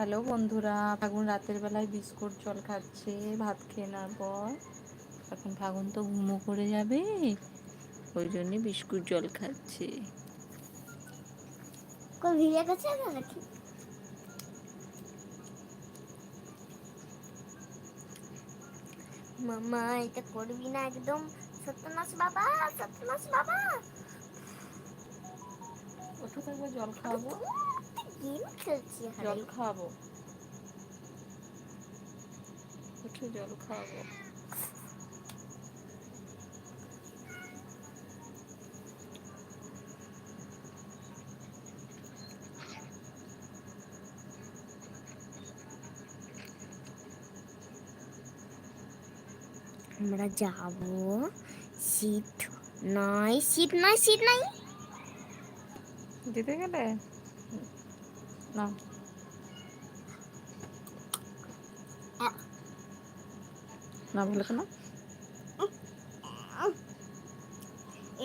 Hello বন্ধুরা ফাগুন রাতের বেলায় বিস্কুট জল খাচ্ছে ভাত খেয়ে নেওয়ার পর। এখন ফাগুন তো ঘুমো করে যাবে ওই জন্য বিস্কুট জল খাচ্ছে। মামা এটা করবি না একদম। সত্যনাশ বাবা সত্যনাশ বাবা। ওঠো একবার জল খাওয়াবো গেম খেলছি জল খাওয়াবো। ওঠো জল খাওয়াবো। আমরা যাব শীত নাই শীত নাই শীত নাই জিতে গেলে? না। না বলে কেন?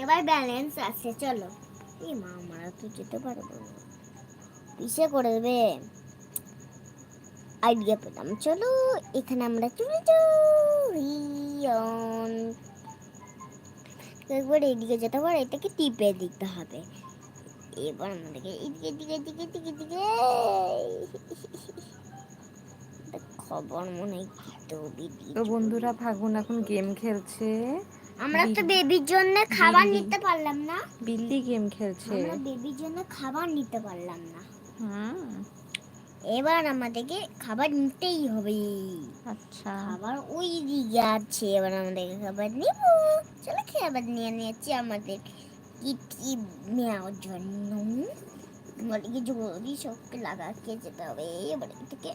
এবার ব্যালেন্স আছে, চলো। এই মা আমরা তো যেতে পারব না। পিছে করে দেবে। আইডিয়া পেলাম। চলো, এখানে আমরা চলে যাই। একবার এদিকে যেতে পারে, এটাকে টিপে দিতে হবে। এবার আমাদেরকে এদিকে দিকে দিকে দিকে দিকে খবর মনে তো বন্ধুরা ফাগুন এখন গেম খেলছে। আমরা তো বেবির জন্য খাবার নিতে পারলাম না। বিল্লি গেম খেলছে। আমরা বেবির জন্য খাবার নিতে পারলাম না। হুম। এবার আমাদেরকে খাবার নিতেই হবে। আচ্ছা। খাবার ওই দিকে আছে। এবার আমাদেরকে খাবার নিব। চলো খাবার নিয়ে নিয়েছি আমাদের। কি নেওয়ার জন্য আমাদেরকে জরুরি শক্তি লাগাকে যেতে হবে এবার থেকে।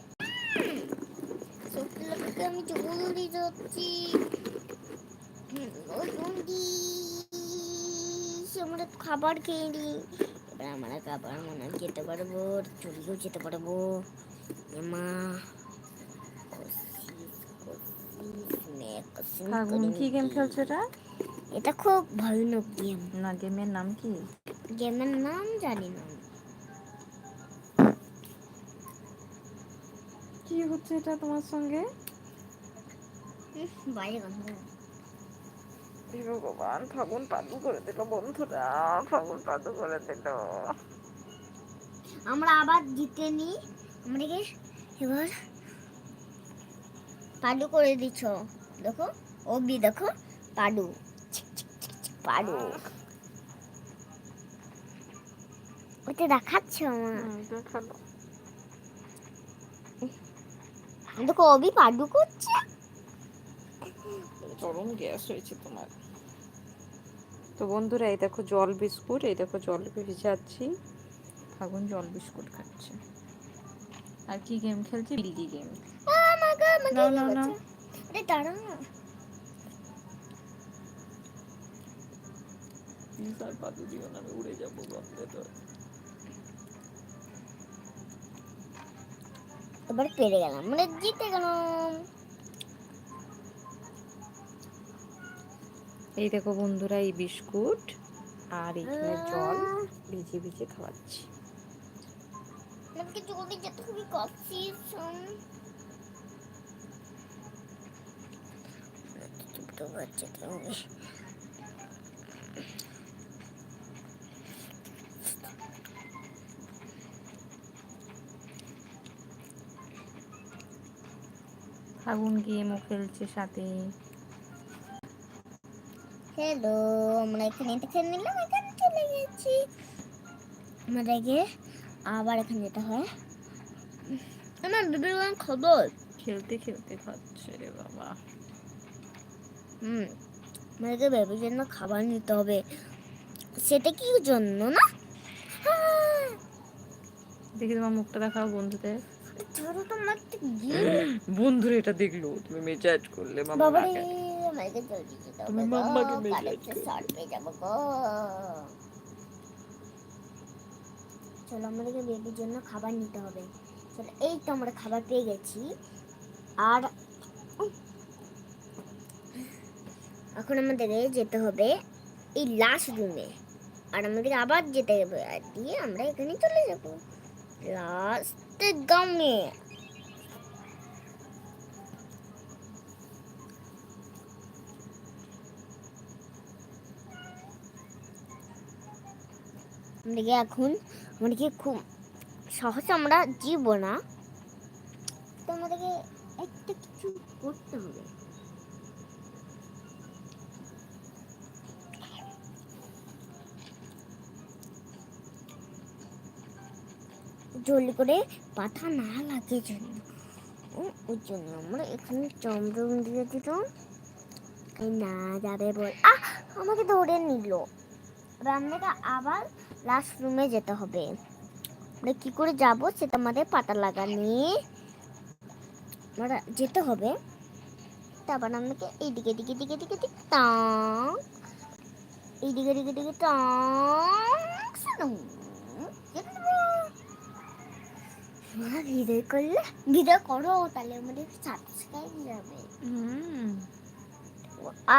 শক্তি লাগাকে আমি জরুরি যাচ্ছি জলদি আমরা খাবার খেয়ে নিই এবার আমরা খাবার মনে হয় খেতে পারব চুরিও যেতে পারব। মা কি গেম খেলছে এটা এটা খুব ভয়ানক গেম। না গেমের নাম কি? গেমের নাম জানি না। কি হচ্ছে এটা তোমার সঙ্গে? বাইরে গন্ধ ভগবান ফাগুন পাদু করে দিল বন্ধুরা ফাগুন পাদু করে দিল। আমরা আবার জিতে নিই। আমাদেরকে এবার পাডু করে দিচ্ছ দেখো অবধি দেখো পাডু পাডু ওতে দেখাচ্ছ আমার দেখো অবি পাডু করছে। চরম গ্যাস হয়েছে তোমার। তো বন্ধুরা এই দেখো জল বিস্কুট এই দেখো জল ভিজাচ্ছি। ফাগুন জল বিস্কুট খাচ্ছে। আর কি গেম খেলছি? বিল্লি গেম। নাও, নাও, নাও। আরে দাঁড়া প্লিজ আর পাদু দিও না আমি উড়ে যাব গন্ধে তো এবার পেরে গেলাম মানে জিতে গেলাম। এই দেখো বন্ধুরা এই বিস্কুট আর এখানে জল ভিজে ভিজে খাওয়াচ্ছি। আমাকে জলদি যেতে হবে কফি ফাগুন গেমও খেলছে সাথে। হ্যালো আমরা এখানে দেখে নিলাম এখানে চলে গেছি। গিয়ে আবার এখানে যেতে হয়। আমার বিবেকান খবর। খেলতে খেলতে খাচ্ছে রে বাবা। হুম আমাদেরকে বেবির জন্য খাবার নিতে হবে। সেটা কি জন্য না? দেখি তোমার মুখটা দেখাও বন্ধুদের। ধরো তোমার বন্ধুরা এটা দেখল তুমি মেজাজ করলে তুমি মাম্মাকে মেজাজ চলো আমাদেরকে বেবির জন্য খাবার নিতে হবে। চলো এই তো আমরা খাবার পেয়ে গেছি। আর এখন আমাদেরকে যেতে হবে এই লাস্ট রুমে আর আমাদের আবার যেতে হবে আর দিয়ে আমরা এখানে চলে যাব। লাস্ট গামে আমাদেরকে এখন, আমাদেরকে খুব সহজ আমরা জীব না তো আমাদেরকে একটা কিছু করতে হবে। করে পাতা না লাগে জন্য। ওই জন্য আমরা এখানে চমড়ম দিয়ে দিলাম। না যাবে বল। আহ, আমাকে ধরে নিল। রান্নাটা আবার লাস্ট রুমে যেতে হবে। আমরা কি করে যাব সেটা আমাদের পাতা লাগানি। আমরা যেতে হবে। তারপর আমাকে এইদিকে দিকে দিকে দিকে দিকে টাং এইদিকে দিকে দিকে টাং দেবো। মা ভিডিও করলে ভিডিও করো তাহলে আমাদের সাবস্ক্রাইব যাবে।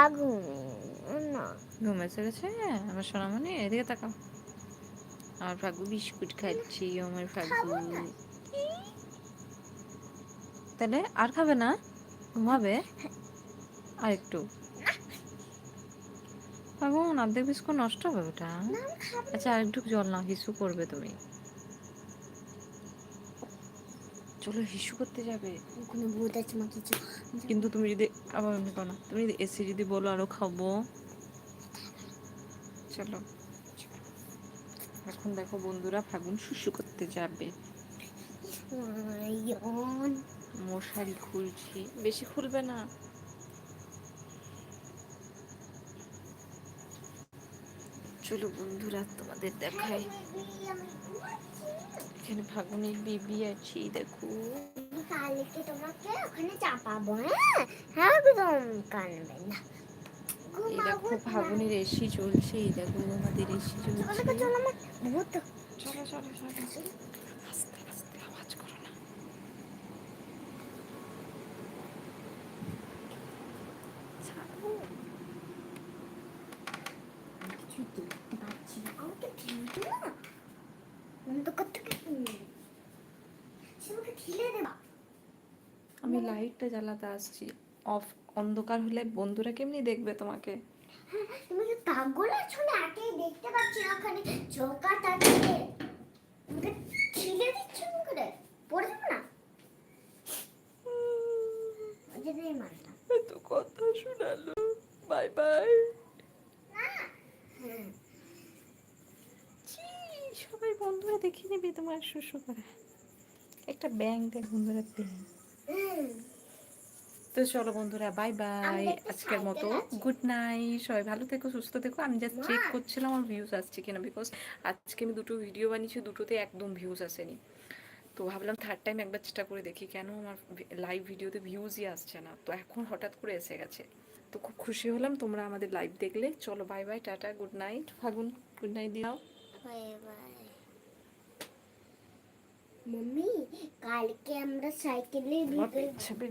আগুন না। ঘুম এসে গেছে? আমার সোনামণি এদিকে তাকাও। আমার ফাগু বিস্কুট খাচ্ছি আমার ফাগু। তাহলে আর খাবে না? ঘুমাবে? আর একটু। ফাগুন অর্ধেক বিস্কুট নষ্ট হবে ওটা আচ্ছা আর একটু জল না কিছু করবে তুমি। চলো হিসু করতে যাবে। ওখানে ভূত আছে মা কিছু কিন্তু তুমি যদি আবার এমনি করো না তুমি যদি এসে যদি বলো আরও খাব। চলো। এখন দেখো বন্ধুরা ফাগুন শুশু করতে যাবে। মশারি খুলছি। বেশি খুলবে না। চলো বন্ধুরা তোমাদের দেখাই। এখানে ফাগুনের বেবি আছে দেখো। কালকে তোমাকে ওখানে চাপাবো হ্যাঁ? হ্যাঁ একদম কানবে না। এই দেখো ফাগুনের এসি চলছে এই দেখো আমাদের এসি চলছে। চলো চলো আমার ভূত চলো চলো চলো আস্তে আস্তে আওয়াজ করো না ছাড়ো। কিছু দেখতে পাচ্ছি না আমাকে ঠেলবে না অন্ধকার থেকে সে আমাকে ঠেলে দেবা আমি লাইটটা জ্বালাতে আসছি। অফ অন্ধকার হলে বন্ধুরা কেমনি দেখবে তোমাকে? তুমি কি পাগল আছো না দেখতে পাচ্ছি ওখানে? চৌকা আছে আমাকে ঠেলে দিচ্ছ করে পড়ে যাব না ওই জন্য এই মারলাম এত কথা শোনালো বাই বাই হ্যাঁ সবাই বন্ধুরা দেখে নেবে তোমার শুশু করে একটা ব্যাং দেখ বন্ধুরা ব্যাং তো চলো বন্ধুরা বাই বাই আজকের মতো গুড নাইট সবাই ভালো থেকো সুস্থ থেকো। আমি জাস্ট মা। চেক করছিলাম আমার ভিউজ আসছে কিনা বিকজ আজকে আমি দুটো ভিডিও বানিয়েছি দুটোতে একদম ভিউজ আসেনি। তো ভাবলাম থার্ড টাইম একবার চেষ্টা করে দেখি কেন আমার লাইভ ভিডিওতে ভিউজই আসছে না। তো এখন হঠাৎ করে এসে গেছে। তো খুব খুশি হলাম তোমরা আমাদের লাইভ দেখলে। চলো bye bye tata good night Phagun good night দিও বাই বাই মম্মি কালকে আমরা সাইকেলে আমার ভিতরে পেছনে